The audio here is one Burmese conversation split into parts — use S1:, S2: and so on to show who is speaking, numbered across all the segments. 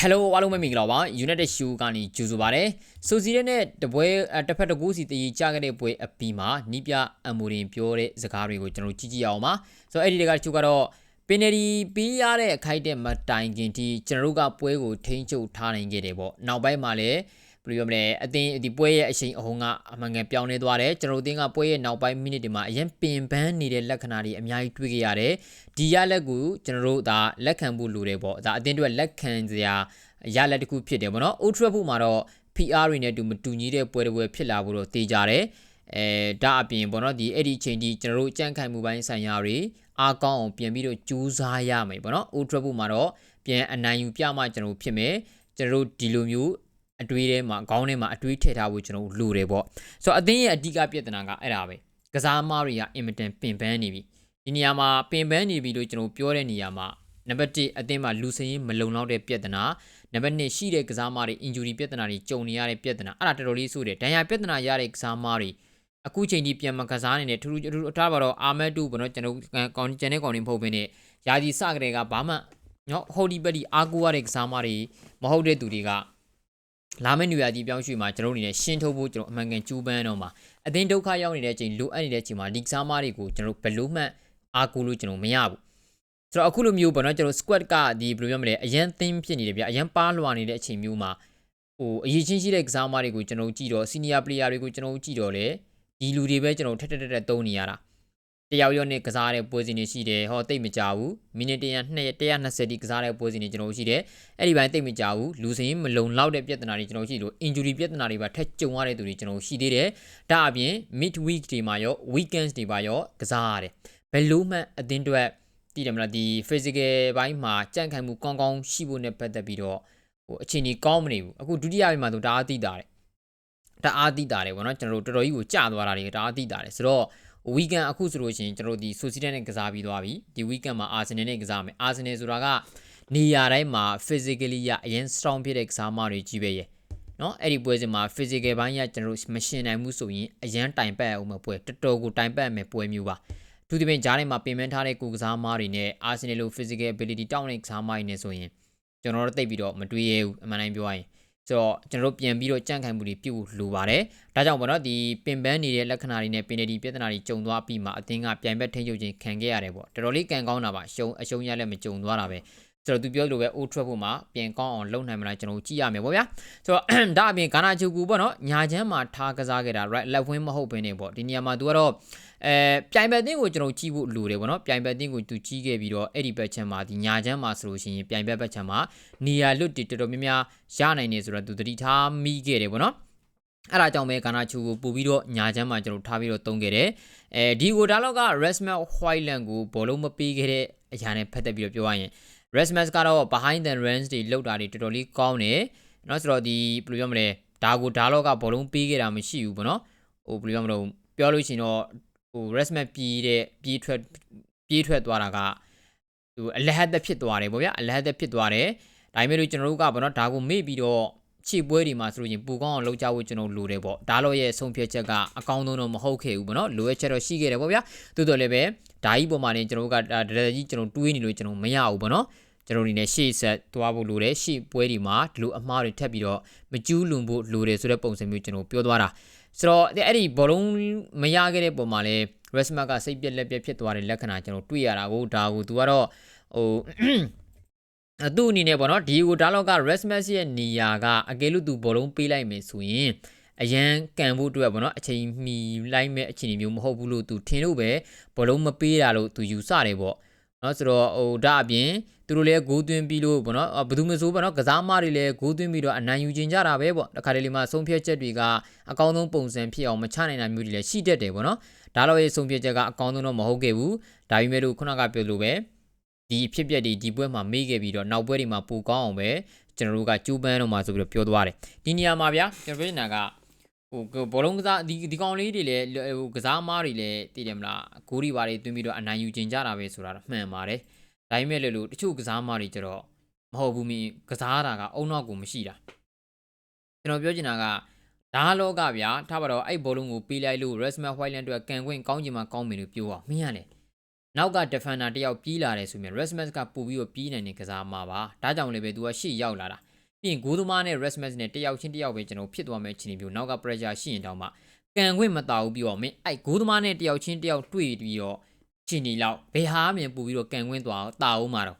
S1: Hello အားလုံးပဲမင်္ဂလာပါ United Show ကနေကြိုဆိုပါရစေ။ဆိုစီရဲနဲ့တပွဲအတစ်ဖက်တစ်ကူစီတည်ကြခဲ့တဲ့ပွဲအပီမှာနီးပြအမူရင်ပြောတဲ့စကားတွေကိုကျွန်တော်တို့ကြည့်ကြည့်အောင်ပါ။ဆိုတော့အဲ့ဒီတကချို့ကတော့ပင်နရီပေးရတဲ့အခိုက်တဲ့မတိုင်ခင်ထိကျွန်တော်တို့ကပွဲကိုထိန်းချုပ်ထားနိုင်ခဲ့တယ်ပေါ့။နောက်ပိုင်းမှာလည်း ဘယ်လိုပြောမလဲအသင်းဒီပွဲရဲ့အချိန်အဟုန်ကအမှန်ကန်ပြောင်းလဲသွားတယ်ကျွန်တော်တို့အသင်းကပွဲရဲ့နောက်ပိုင်းမိနစ်တွေမှာအရင်ပင်ပန်းနေတဲ့လက္ခဏာတွေအများကြီးတွေ့ခဲ့ရတယ်ဒီရလက်ကိုကျွန်တော်တို့ဒါလက်ခံဖို့လိုတယ်ပေါ့ဒါအသင်းတို့လက်ခံစရာရလက်တစ်ခုဖြစ်တယ်ပေါ့နော် Old Trafford မှာတော့ PR တွေနဲ့တူမတူညီတဲ့ပွဲတစ်ပွဲဖြစ်လာဖို့တော့တေးကြတယ်အဲဒါအပြင်ပေါ့နော်ဒီအဲ့ဒီအချိန်ဒီကျွန်တော်တို့ကြန့်ခိုင်မှုပိုင်းဆိုင်ရာတွေအားကောင်းအောင်ပြန်ပြီးတော့ကြိုးစားရမယ်ပေါ့နော် Old Trafford မှာတော့ပြန်အနိုင်ယူပြမှကျွန်တော်တို့ဖြစ်မယ်ကျွန်တော်တို့ဒီလိုမျိုး အတွေးထဲမှာခေါင်းထဲမှာအတွေးထည့်ထားဖို့ကျွန်တော်တို့လိုတယ်ပေါ့ဆိုတော့အသင်းရဲ့အဓိကပြဿနာကအဲ့ဒါပဲကစားသမားတွေကအင်မတန်ပင်ပန်းနေပြီဒီနေရာမှာပင်ပန်းနေပြီလို့ကျွန်တော်ပြောတဲ့နေရာမှာနံပါတ်1အသင်းမှာလူစင်းမလုံလောက်တဲ့ပြဿနာနံပါတ်2ရှိတဲ့ကစားသမားတွေ injury ပြဿနာတွေကြုံနေရတဲ့ပြဿနာအဲ့ဒါတော်တော်လေးဆိုးတယ်ဒဏ်ရာပြဿနာရတဲ့ကစားသမားတွေအခုချိန်ဒီပြန်မကစားနေတဲ့ထူးထူးထူးထားပါတော့အာမက်တူဘနော်ကျွန်တော်ကောင်ကျန်တဲ့ကောင်တွေမဟုတ်ဘဲနဲ့ယာဒီစကတဲ့ကဘာမှနော်ဟိုဒီပက်ဒီအားကိုးရတဲ့ကစားသမားတွေမဟုတ်တဲ့သူတွေက လာမယ့်နေရာကြီးပြောင်းရွှေ့မှာကျွန်တော်တို့အနေနဲ့ရှင်းထုတ်ဖို့ကျွန်တော်အမှန်ကန်ကြိုးပမ်းတော့မှာအသင်းဒုက္ခရောက်နေတဲ့အချိန်လိုအပ်နေတဲ့အချိန်မှာလီကစားမားတွေကိုကျွန်တော်ဘယ်လို့မှအားကိုးလို့ကျွန်တော်မရဘူးဆိုတော့အခုလိုမျိုးပေါ့နော်ကျွန်တော် squad ကဒီဘယ်လိုပြောမလဲအရန်သင်းဖြစ်နေတယ်ဗျအရန်ပါလွာနေတဲ့အချိန်မျိုးမှာဟိုအရေးချင်းရှိတဲ့ကစားမားတွေကိုကျွန်တော်ကြည့်တော့ senior player တွေကိုကျွန်တော်ကြည့်တော့လေဒီလူတွေပဲကျွန်တော်ထက်ထက်ထက်ထက်သုံးနေရတာ တယောက်ရောနဲ့ကစားတဲ့ပွဲစဉ်တွေရှိတယ်ဟောတိတ်မကြဘူးမိနစ်100 120ဒီကစားတဲ့ပွဲစဉ်တွေကျွန်တော်ရှိတယ်အဲ့ဒီပိုင်းတိတ်မကြဘူးလူစင်းမလုံလောက်တဲ့ပြဿနာတွေကျွန်တော်ရှိလို့ injury ပြဿနာတွေပါထက်ကြုံရတဲ့သူတွေကျွန်တော်ရှိသေးတယ်ဒါအပြင် mid week တွေမှာရော weekends တွေပါရောကစားရတယ်ဘယ်လို့မှအသင်းတွေတည်တယ်မလားဒီ physical ဘိုင်းမှာကြန့်ခိုင်မှုကောင်းကောင်းရှိဖို့နဲ့ပတ်သက်ပြီးတော့ဟိုအခြေအနေကောင်းမနေဘူးအခုဒုတိယပိုင်းမှာသူတအားသိတာတယ်တအားသိတာတယ်ဗောနော်ကျွန်တော်တို့တော်တော်ကြီးကိုကြာသွားတာတွေတအားသိတာတယ်ဆိုတော့ ဝီကန်အခုဆိုလို့ရှိရင်ကျွန်တော်ဒီဆိုစီတက်နဲ့ကစားပြီးသွားပြီဒီဝီကန်မှာအာဆင်နယ်နဲ့ကစားမယ်အာဆင်နယ်ဆိုတာကနေရာတိုင်းမှာ physically ရအရင် strong ဖြစ်တဲ့ကစားမတွေကြီးပဲရဲ့နော်အဲ့ဒီပွဲစဉ်မှာ physical ဘိုင်းကကျွန်တော်မရှင်နိုင်ဘူးဆိုရင်အရန်တိုင်ပတ်အောင်မပွဲတော်တော်ကိုတိုင်ပတ်အောင်ပွဲမျိုးပါသူဒီပင်ကြားထဲမှာပင်ပန်းထားတဲ့ကိုကစားမားတွေနဲ့ Arsenal လို physical ability တောင်းတဲ့ကစားမားတွေနဲ့ဆိုရင်ကျွန်တော်တို့တိတ်ပြီးတော့မတွေးရဘူးအမှန်တိုင်းပြောရရင် ဆိုတော့ကျွန်တော်တို့ပြန်ပြီးတော့ကြန့်ခိုင်မှုတွေပြုလိုပါတယ်ဒါကြောင့်ပေါ့နော်ဒီပင်ပန်းနေတဲ့လက္ခဏာတွေနဲ့ပင်နေဒီပြဿနာတွေကြုံသွားပြီးမှအသင်းကပြိုင်ဘက်ထိန်းချုပ်ခြင်းခံခဲ့ရတယ်ပေါ့တော်တော်လေးကန်ကောင်းတာပါရှုံးအရှုံးရလည်းမကြုံသွားတာပဲဆိုတော့သူပြောလို့ပဲ Old Trafford မှာပြန်ကောင်းအောင်လုပ်နိုင်မလားကျွန်တော်ကြည့်ရမယ်ပေါ့ဗျာဆိုတော့ဒါအပြင်ဂါနာချူကူပေါ့နော်ညာချမ်းမှာထားကစားခဲ့တာ right left wing မဟုတ်ဘဲနေပေါ့ဒီနေရာမှာသူကတော့ အဲပြိုင်ဘက်တင်းကိုကျွန်တော်ကြည့်ဖို့လိုတယ်ဗောနော်ပြိုင်ဘက်တင်းကိုသူကြည့်ခဲ့ပြီးတော့အဲ့ဒီဘက်ချမ်းမှာဒီညာချမ်းမှာဆိုလို့ရှိရင်ပြိုင်ဘက်ဘက်ချမ်းမှာနေရာလွတ်တီတော်တော်များများရနိုင်နေဆိုတော့သူသတိထားမိခဲ့တယ်ဗောနော်အဲ့ဒါကြောင့်ပဲကာနာချူကိုပို့ပြီးတော့ညာချမ်းမှာကျွန်တော်ထားပြီးတော့တုံးခဲ့တယ်။အဲဒီကိုဒါလောက်က Resmel Whiteland ကိုဘောလုံးမပေးခဲ့တဲ့အရာနဲ့ဖတ်သက်ပြီးတော့ပြောရရင် Resmus ကတော့ behind the runs တွေလောက်တာတွေတော်တော်လေးကောင်းတယ်။နော်ဆိုတော့ဒီဘယ်လိုပြောမလဲဒါကိုဒါလော့ကဘောလုံးပေးခဲ့တာမရှိဘူးပေါ့နော်။ဟိုဘယ်လိုပြောမလို့ပြောလို့ရှိရင်တော့ ဟို Resmas ပြေးတဲ့ပြေးထွက်ပြေးထွက်သွားတာကဟိုအလဟတ်သက်ဖြစ်သွားတယ်ပေါ့ဗျာအလဟတ်သက်ဖြစ်သွားတယ်ဒါပေမဲ့လို့ကျွန်တော်တို့ကပေါ့နော်ဒါကိုမေ့ပြီးတော့ခြေပွဲတွေမှာဆိုလို့ရင်ပူကောင်းအောင်လုပ်ကြဖို့ကျွန်တော်လိုတယ်ပေါ့ဒါတော့ရဲ့ဆုံးဖြတ်ချက်ကအကောင်းဆုံးတော့မဟုတ်ခဲ့ဘူးပေါ့နော်လိုအပ်ချက်တော့ရှိခဲ့တယ်ပေါ့ဗျာတိုးတော်လည်းပဲဒါကြီးပုံမှာနေကျွန်တော်တို့ကဒရကြီးကျွန်တော်တွေးနေလို့ကျွန်တော်မရဘူးပေါ့နော် ကျွန်တော်အနေနဲ့ရှေ့ဆက်သွားဖို့လိုတယ်ရှေ့ပွဲဒီမှာဒီလိုအမှားတွေထပ်ပြီးတော့မကျူးလွန်ဖို့လိုတယ်ဆိုတဲ့ပုံစံမျိုးကျွန်တော်ပြောသွားတာဆိုတော့အဲ့ဒီဘောလုံးမရခဲ့တဲ့ပုံမှာလဲ Resmack ကစိတ်ပြက်လက်ပြက်ဖြစ်သွားတဲ့လက္ခဏာကျွန်တော်တွေ့ရတာကိုဒါကိုသူကတော့ဟိုသူ့အနေနဲ့ပေါ့နော်ဒီကိုဒါလောက်က Resmack ရဲ့နေရာကအကယ်လို့သူဘောလုံးပေးလိုက်မယ်ဆိုရင်အရန်ကန်ဖို့အတွက်ပေါ့နော်အချိန်မီလိုက်မဲ့အချိန်မျိုးမဟုတ်ဘူးလို့သူထင်လို့ပဲဘလုံးမပေးတာလို့သူယူဆတယ်ပေါ့ နော်ဆိုတော့ဟိုဒါအပြင်သူတို့လည်းဂိုးသွင်းပြီးလို့ပေါ့နော်ဘယ်သူမဆိုပေါ့နော်ကစားမတွေလည်းဂိုးသွင်းပြီးတော့အနိုင်ယူခြင်းကြတာပဲပေါ့တခါတလေမှာဆုံးဖြတ်ချက်တွေကအကောင်းဆုံးပုံစံဖြစ်အောင်မချနိုင်တာမျိုးတွေလည်းရှိတတ်တယ်ပေါ့နော်ဒါတော့ရဲ့ဆုံးဖြတ်ချက်ကအကောင်းဆုံးတော့မဟုတ်ခဲ့ဘူးဒါပေမဲ့လို့ခုနကပြောလို့ပဲဒီဖြစ်ပျက်တွေဒီပွဲမှာမေးခဲ့ပြီးတော့နောက်ပွဲတွေမှာပိုကောင်းအောင်ပဲကျွန်တော်တို့ကကြိုးပမ်းတော့မှာဆိုပြီးတော့ပြောသွားတယ်ဒီနေရာမှာဗျာကျွန်တော်ပြောနေတာက ဟိုဘောလုံးကစားဒီဒီကောင်လေးတွေလည်းဟိုကစားမားတွေလည်းတည်တယ်မလားဂိုးတွေပါတွေတွင်းပြီးတော့အနိုင်ယူခြင်းကြတာပဲဆိုတာတော့မှန်ပါတယ်ဒါပေမဲ့လည်းလို့တချို့ကစားမားတွေကျတော့မဟုတ်ဘူးမင်းကစားတာကအုံနောက်ကိုမရှိတာကျွန်တော်ပြောချင်တာကဒါလောကဗျာထားပါတော့အဲ့ဘောလုံးကိုပေးလိုက်လို့ Resma Whiteland တို့ကကန်ခွင့်ကောင်းချင်မှကောင်းမယ်လို့ပြောအောင်မင်းရလေနောက်က defender တယောက်ပြေးလာတယ်ဆိုမြဲ Resmas ကပို့ပြီးတော့ပြေးနိုင်တဲ့ကစားမှာပါဒါကြောင့်လည်းပဲ तू ကရှေ့ရောက်လာတာ ပြီးရင်ဂိုးသမားနဲ့ rest match နဲ့တယောက်ချင်းတယောက်ပဲကျွန်တော်ဖြစ်သွားမယ့်အခြေအနေမျိုးနောက်က pressure ရှိရင်တောင်မှကန်ခွင့်မတာဘူးပြီးတော့မင်းအဲ့ဂိုးသမားနဲ့တယောက်ချင်းတယောက်တွေ့ပြီးတော့ချင်းနေလောက်ဘယ်ဟာမှမပူပြီးတော့ကန်ခွင့်သွားတာအောင်မှာတော့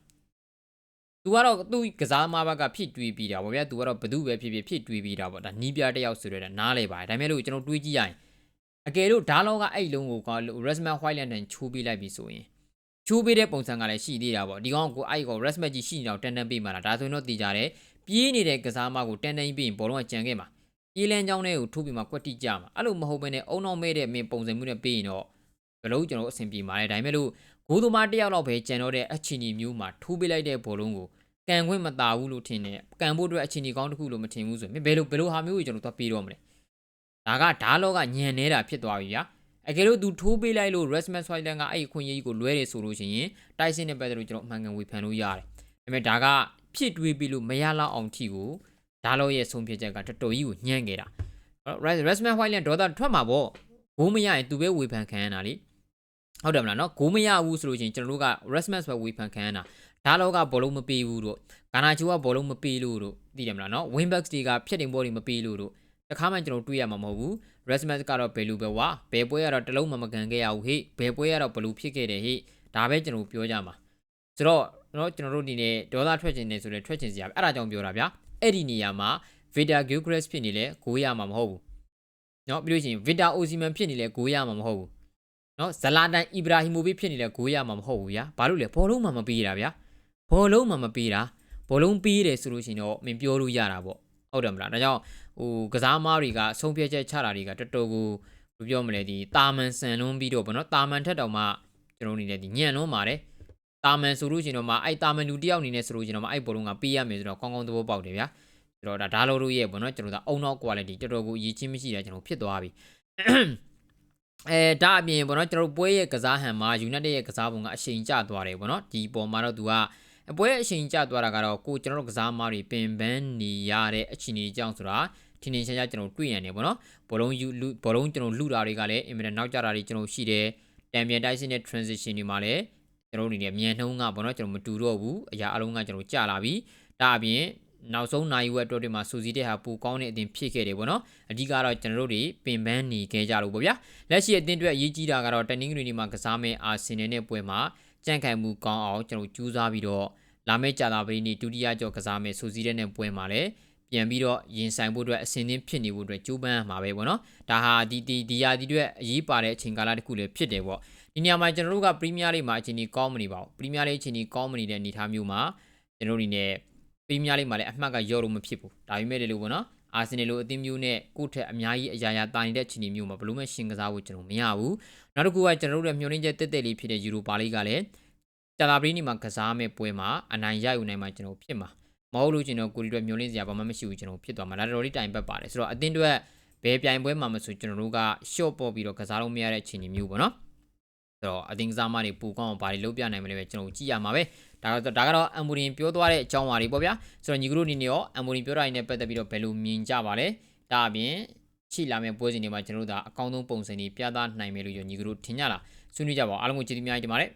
S1: သူကတော့သူကစားမဘက်ကဖြစ်တွေးပြီးတာဗောဗျာသူကတော့ဘသူပဲဖြစ်ဖြစ်ဖြစ်တွေးပြီးတာဗောဒါနီးပြတယောက်ဆိုတော့နားလေပါတယ်ဒါပေမဲ့လို့ကျွန်တော်တွေးကြည့်ရရင်အကယ်လို့ဒါလောကအဲ့လုံးကိုက Resmat Whiteland တန်ချိုးပေးလိုက်ပြီဆိုရင် ချိုးပေးတဲ့ပုံစံကလည်းရှိသေးတာဗောဒီကောင်ကိုအဲ့ကို Resmat ကြီးရှိနေတော့တန်တန်ပေးမှလားဒါဆိုရင်တော့တည်ကြတယ်ပြေးနေတဲ့ကစားမကိုတန်တန်ပြီးရင်ဘောလုံးကကြံခဲ့မှာပြေးလန်းချောင်းတွေကိုထိုးပြီးမှကွက်တိကြမှာအဲ့လိုမဟုတ်ဘဲနဲ့အုံနောက်မဲတဲ့မင်းပုံစံမျိုးနဲ့ပေးရင်တော့ဘယ်လို့ကျွန်တော်အဆင်ပြေမှာလဲဒါပေမဲ့လို့ဂိုးသမားတယောက်လောက်ပဲကြံတော့တဲ့အချီနီမျိုးမှာထိုးပေးလိုက်တဲ့ဘောလုံးကိုကန်ခွင့်မတာဘူးလို့ထင်တယ်ကန်ဖို့အတွက်အချီနီကောင်းတစ်ခုလို့မထင်ဘူးဆိုရင်ဘယ်လိုဘယ်လိုဟာမျိုးကိုကျွန်တော်သွားပေးတော့မလဲဒါကဓာတ်လောကညံနေတာဖြစ်သွားပြီဗျာ အကယ်လို့သူထိုးပေးလိုက်လို့ Resmat Switzerland ကအဲ့ဒီခွင့်ရေးကြီးကိုလွဲတယ်ဆိုလို့ရှိရင်တိုက်စစ်နဲ့ပတ်သက်လို့ကျွန်တော်အမှန်ကန်ဝေဖန်လို့ရတယ်ဒါပေမဲ့ဒါကဖြစ်တွေးပြီးလို့မရလောက်အောင်ထီကိုဓာတ်လောရဲ့ဆုံးဖြတ်ချက်ကတော်တော်ကြီးကိုညံ့ခဲ့တာ Resmat Switzerland ဒေါသထွက်မှာပေါ့ဂိုးမရရင်သူပဲဝေဖန်ခံရတာလေဟုတ်တယ်မလားနော်ဂိုးမရဘူးဆိုလို့ရှိရင်ကျွန်တော်တို့က Resmat ဆိုဝေဖန်ခံရတာဒါလောကဘောလုံးမပေးဘူးတို့ဂါနာချိုကဘောလုံးမပေးလို့တို့သိတယ်မလားနော် Winbacks တွေကဖြတ်တင်ဘောတွေမပေးလို့တို့ တခါမှကျွန်တော်တွေးရမှာမဟုတ်ဘူး Resmat ကတော့ဘယ်လိုပဲဝါဘယ်ပွဲကတော့တလုံးမှမကန်ခဲ့ရဘူးဟေ့ဘယ်ပွဲကတော့ဘလူဖြစ်ခဲ့တယ်ဟေ့ဒါပဲကျွန်တော်ပြောကြမှာဆိုတော့နော်ကျွန်တော်တို့ဒီနေ့ဒေါသထွက်ခြင်းနေဆိုတဲ့ထွက်ခြင်းစရာပဲအဲ့ဒါကြောင့်ပြောတာဗျာအဲ့ဒီနေရာမှာ Vita Gilchrist ဖြစ်နေလဲဂိုးရမှာမဟုတ်ဘူးနော်ပြီးလို့ရှိရင် Vita Osimhen ဖြစ်နေလဲဂိုးရမှာမဟုတ်ဘူးနော်ဇလာတန်အီဘရာဟီမိုဗစ်ဖြစ်နေလဲဂိုးရမှာမဟုတ်ဘူးဗျာဘာလို့လဲဘောလုံးမှမပေးတာဗျာဘောလုံးမှမပေးတာဘောလုံးပေးတယ်ဆိုလို့ရှိရင်တော့မင်းပြောလို့ရတာပေါ့ ဟုတ်တယ်မလားဒါကြောင့်ဟိုကစားမားတွေကဆုံးဖြတ်ချက်ချတာတွေကတော်တော်ကိုဘယ်ပြောမလဲဒီတာမန်ဆန်လွန်းပြီးတော့ဗောနော်တာမန်ထက်တောင်မှကျွန်တော်အနေနဲ့ဒီညံ့လွန်းပါတယ်တာမန်ဆိုလို့ရှိရင်တော့မှအဲ့တာမန်လူတယောက်အနေနဲ့ဆိုလို့ရှိရင်တော့မှအဲ့ဘောလုံးကပေးရမယ်ဆိုတော့ကောင်းကောင်းသဘောပေါက်တယ်ဗျာဆိုတော့ဒါဒါလိုတို့ရဲ့ဗောနော်ကျွန်တော်တို့အုံနောက် quality တော်တော်ကိုအရေးချင်းမရှိတာကျွန်တော်ဖြစ်သွားပြီအဲဒါအပြင်ဗောနော်ကျွန်တော်တို့ပွဲရဲ့ကစားဟန်မှာ United ရဲ့ကစားပုံကအရှိန်ကျသွားတယ်ဗောနော်ဒီပေါ်မှာတော့သူက အပွဲအရှိန်ကျသွားတာကတော့ကိုကျွန်တော်တို့ကစားမားတွေပင်ပန်းနေရတဲ့အခြေအနေကြောင့်ဆိုတာထင်းထင်းရှားရှားကျွန်တော်တွေ့ရတယ်ဗောနော်ဘောလုံးယူဘောလုံးကျွန်တော်လူတာတွေကလည်းအင်မတန်နောက်ကျတာတွေကျွန်တော်ရှိတယ်တံပြန်တိုက်စစ်နဲ့ transition တွေမှာလည်းကျွန်တော်တို့အနေနဲ့မြန်နှုံးကဗောနော်ကျွန်တော်မတူတော့ဘူးအရာအလုံးကကျွန်တော်ကြာလာပြီဒါအပြင်နောက်ဆုံးနိုင်ဝက်တော့ဒီမှာစူစီတဲ့ဟာပူကောင်းတဲ့အတင်ဖြစ်ခဲ့တယ်ဗောနော်အဓိကတော့ကျွန်တော်တို့တွေပင်ပန်းနေခဲ့ကြလို့ဗောဗျာလက်ရှိအသင်းအတွက်အရေးကြီးတာကတော့တနင်္ဂနွေနေ့မှာကစားမယ့်အာဆင်နယ်နဲ့ပွဲမှာ ကြန့်ခိုင်မှုကောင်းအောင်ကျွန်တော်ကြိုးစားပြီးတော့လာမယ့်ကြာတာပရိနေ့ဒုတိယကြော့ကစားမယ့်စူစီတဲ့နဲ့ပွဲမှာလည်းပြန်ပြီးတော့ရင်ဆိုင်ဖို့အတွက်အစင်းသင်းဖြစ်နေဖို့အတွက်ကြိုးပမ်းမှာပဲပေါ့နော်ဒါဟာဒီဒီဒီယာဒီအတွက်အရေးပါတဲ့အချိန်ကာလတစ်ခုလည်းဖြစ်တယ်ပေါ့ဒီနေရာမှာကျွန်တော်တို့ကပရီးမီးယားလိမှာအချိန်ကြီးကောင်းမနေပါဘူးပရီးမီးယားလိအချိန်ကြီးကောင်းမနေတဲ့အနေအထားမျိုးမှာကျွန်တော်တို့ဒီနေ့ပရီးမီးယားလိမှာလည်းအမှတ်ကရော့လို့မဖြစ်ဘူးဒါပေမဲ့လည်းလို့ပေါ့နော် အာဆင်နယ်လိုအသင်းမျိုးနဲ့ကိုယ့်ထက်အများကြီးအရာရာတာနေတဲ့ချိန်မျိုးမှာဘလို့မှရှင်ကစားဖို့ကျွန်တော်မရဘူးနောက်တစ်ခုကကျွန်တော်တို့ရဲ့မျှော်လင့်ချက်တက်တက်လေးဖြစ်တဲ့ယူရိုပါလိကလည်းတာလာပရီနီမှာကစားမဲ့ပွဲမှာအနိုင်ရယူနိုင်မှာကျွန်တော်ဖြစ်မှာမဟုတ်လို့ကျွန်တော်ကိုရီတွေမျိုးလင်းစရာဘာမှမရှိဘူးကျွန်တော်ဖြစ်သွားမှာဒါတော်လေးတိုင်ပတ်ပါတယ်ဆိုတော့အတင်းတွေဘယ်ပြိုင်ပွဲမှာမဆိုကျွန်တော်တို့က short ပေါ်ပြီးတော့ကစားလို့မရတဲ့အခြေအနေမျိုးပေါ့နော်ဆိုတော့အတင်းကစားမတွေပူကောင်းအောင်ဘာတွေလုပ်ပြနိုင်မလဲပဲကျွန်တော်ကြည့်ရမှာပဲ ဒါတော့ဒါကတော့အမ်ဘူရင်ပြောသွားတဲ့အကြောင်းအရာတွေပေါ့ဗျာဆိုတော့ညီကတို့အနေနဲ့ရောအမ်ဘူရင်ပြောတာတွေနဲ့ပတ်သက်ပြီးတော့ဘယ်လိုမြင်ကြပါလဲဒါအပြင်ချိလာမယ့်ပွဲစဉ်တွေမှာကျွန်တော်တို့ဒါအကောင်းဆုံးပုံစံတွေပြသနိုင်မယ်လို့ညီကတို့ထင်ကြလားဆွေးနွေးကြပါအောင်အားလုံးကိုကျေးဇူးများတင်ပါတယ်